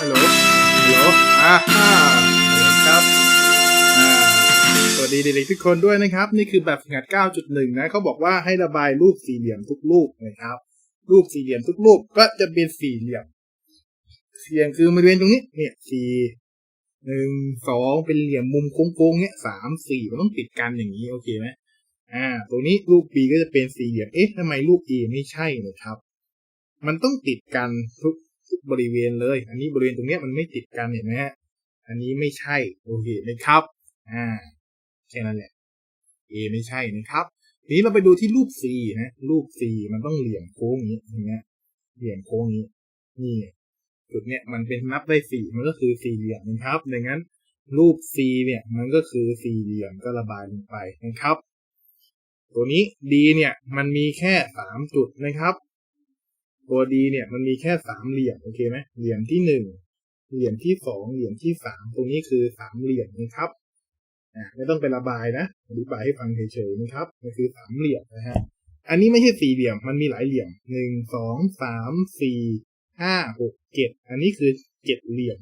ฮัลโหล ฮัลโหล อ่าครับอ่าสวัสดีเด็กๆทุกคนด้วยนะครับ นี่คือแบบฝึกหัด 9.1 นะเขาบอกว่าให้ระบายรูปสี่เหลี่ยมทุกรูปนะครับ รูปสี่เหลี่ยมทุกรูปก็จะเป็นสี่เหลี่ยม สี่เหลี่ยมคือบริเวณตรงนี้ เนี่ยสี่หนึ่งสองเป็นเหลี่ยมมุมโค้งๆเนี่ยสามสี่มันต้องติดกันอย่างนี้โอเคไหมอ่า ตรงนี้รูป B ก็จะเป็นสี่เหลี่ยม เอ๊ะทำไมรูป E ไม่ใช่นะครับ มันต้องติดกันทุก ทุกบริเวณเลย อันนี้บริเวณตรงเนี้ยมันไม่ติดกันเห็นไหมฮะอันนี้ไม่ใช่โอเคไหมครับ อ่าแค่นั้นแหละ A ไม่ใช่นะครับ ทีนี้เราไปดูที่รูป C นะรูป C มันต้องเหลี่ยมโค้งอย่างนี้อย่างเงี้ยเหลี่ยมโค้งอย่างนี้ นี่จุดเนี้ยมันเป็นนับได้สี่มันก็คือสี่เหลี่ยมนะครับดังนั้นรูป C เนี่ยมันก็คือสี่เหลี่ยมก็ระบายลงไปนะครับ ตัวนี้ D เนี่ยมันมีแค่สามจุดนะครับ ตัว D เนี่ยมันมีแค่สามเหลี่ยมโอเคไหมเหลี่ยมที่หนึ่งเหลี่ยมที่สองเหลี่ยมที่สามตรงนี้คือสามเหลี่ยมนะครับอ่าไม่ต้องไประบายนะอธิบายให้ฟังเฉยๆนะครับมันคือสามเหลี่ยมนะฮะอันนี้ไม่ใช่สี่เหลี่ยมมันมีหลายเหลี่ยมหนึ่งสองสามสี่ห้าหกเจ็ดอันนี้คือเจ็ดเหลี่ยม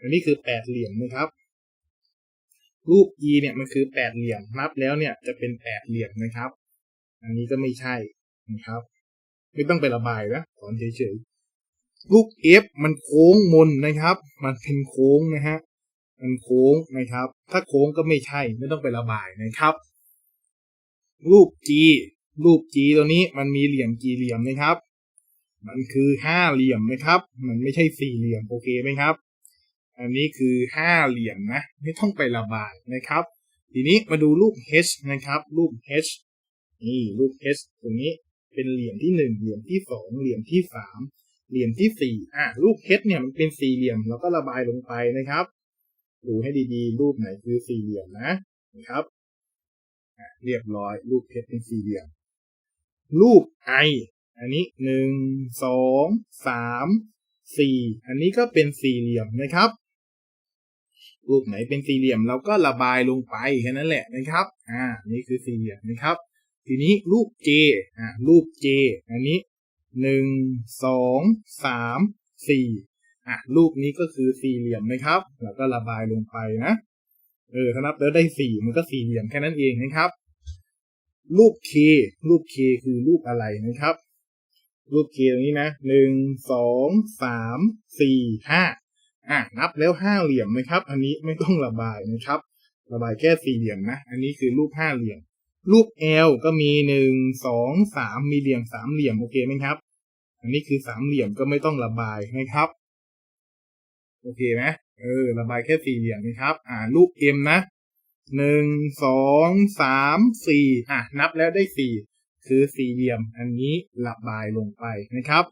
อันนี้คือแปดเหลี่ยมนะครับ รูป e เนี่ยมันคือแปดเหลี่ยมนับแล้วเนี่ยจะเป็นแปดเหลี่ยมนะครับ อันนี้ก็ไม่ใช่นะครับ ไม่ต้องไประบายนะสอนเฉยๆลูก F มันโค้งมนนะครับ มันเป็นโค้งนะฮะมันโค้งนะครับ ถ้าโค้งก็ไม่ใช่ไม่ต้องไประบายนะครับ รูป G รูป G ตัวนี้มันมีเหลี่ยมกี่เหลี่ยมนะครับ มันคือห้าเหลี่ยมนะครับ มันไม่ใช่สี่เหลี่ยมโอเคไหมครับ อันนี้คือห้าเหลี่ยมนะ ไม่ต้องไประบายนะครับ ทีนี้มาดูรูป H นะครับ รูป H นี่รูป H ตรงนี้ เป็นเหลี่ยมที่หนึ่งเหลี่ยมที่สองเหลี่ยมที่สามเหลี่ยมที่สี่อะรูป H เนี่ยมันเป็นสี่เหลี่ยมเราก็ระบายลงไปนะครับ ดูให้ดีๆ รูปไหนคือสี่เหลี่ยมนะนะครับอะเรียบร้อย รูป H เป็นสี่เหลี่ยม รูป I อันนี้หนึ่งสองสามสี่อันนี้ก็เป็นสี่เหลี่ยมนะครับ รูปไหนเป็นสี่เหลี่ยมเราก็ระบายลงไปแค่นั้นแหละนะครับ อ่า นี่คือสี่เหลี่ยมนะครับ ทีนี้รูป J อ่ารูป J อันนี้หนึ่งสองสามสี่อะรูปนี้ก็คือสี่เหลี่ยมนะครับเราก็ระบายลงไปนะเออถ้านับแล้วได้สี่มันก็สี่เหลี่ยมแค่นั้นเองนะครับ รูป K รูป K คือรูปอะไรนะครับ รูป K ตรงนี้นะหนึ่งสองสามสี่ห้าอะนับแล้วห้าเหลี่ยมนะครับ อันนี้ไม่ต้องระบายนะครับ ระบายแค่สี่เหลี่ยมนะ อันนี้คือรูปห้าเหลี่ยม รูป L ก็มีหนึ่งสองสามมีเหลี่ยมสามเหลี่ยมโอเคไหมครับ อันนี้คือสามเหลี่ยมก็ไม่ต้องระบายนะครับ โอเคไหมเออ ระบายแค่สี่เหลี่ยมนะครับ อ่า รูป M นะหนึ่งสองสามสี่อะ นับแล้วได้สี่คือสี่เหลี่ยม อันนี้ระบายลงไปนะครับ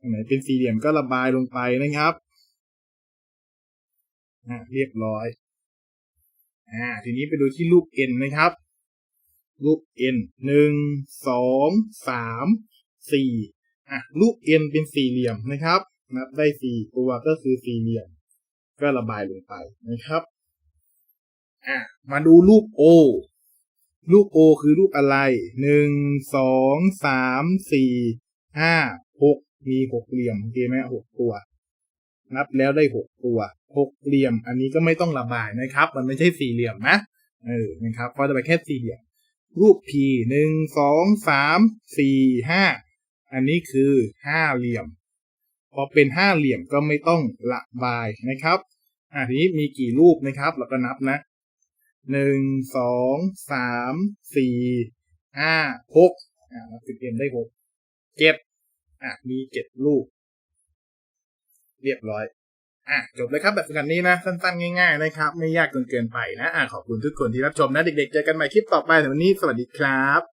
อันไหนเป็นสี่เหลี่ยมก็ระบายลงไปนะครับอะเรียบร้อยอ่าทีนี้ไปดูที่รูป N นะครับ รูป N หนึ่งสองสามสี่อะรูป N เป็นสี่เหลี่ยมนะครับ นับได้สี่ตัวก็คือสี่เหลี่ยม ก็ระบายลงไปนะครับอะมาดูรูป O รูป O คือรูปอะไรหนึ่งสองสามสี่ห้าหกมีหกเหลี่ยมโอเคไหมหกตัว นับแล้วได้หกตัวหกเหลี่ยม อันนี้ก็ไม่ต้องระบายนะครับ มันไม่ใช่สี่เหลี่ยมนะเออนะครับก็จะไปแค่สี่เหลี่ยม รูป P หนึ่งสองสามสี่ห้าอันนี้คือห้าเหลี่ยม พอเป็นห้าเหลี่ยมก็ไม่ต้องระบายนะครับอ่าทีนี้มีกี่รูปนะครับ เราก็นับนะหนึ่งสองสามสี่ห้าหกอ่านับสิบเอ็มได้หกเจ็ดอะมีเจ็ดรูป เรียบร้อย อะจบเลยครับแบบฝึกหัดนี้นะ สั้นๆ ง่ายๆนะครับ ไม่ยากจนเกินไปนะอะขอบคุณทุกคนที่รับชมนะ เด็กๆ เจอกันใหม่คลิปต่อไปแต่วันนี้สวัสดีครับ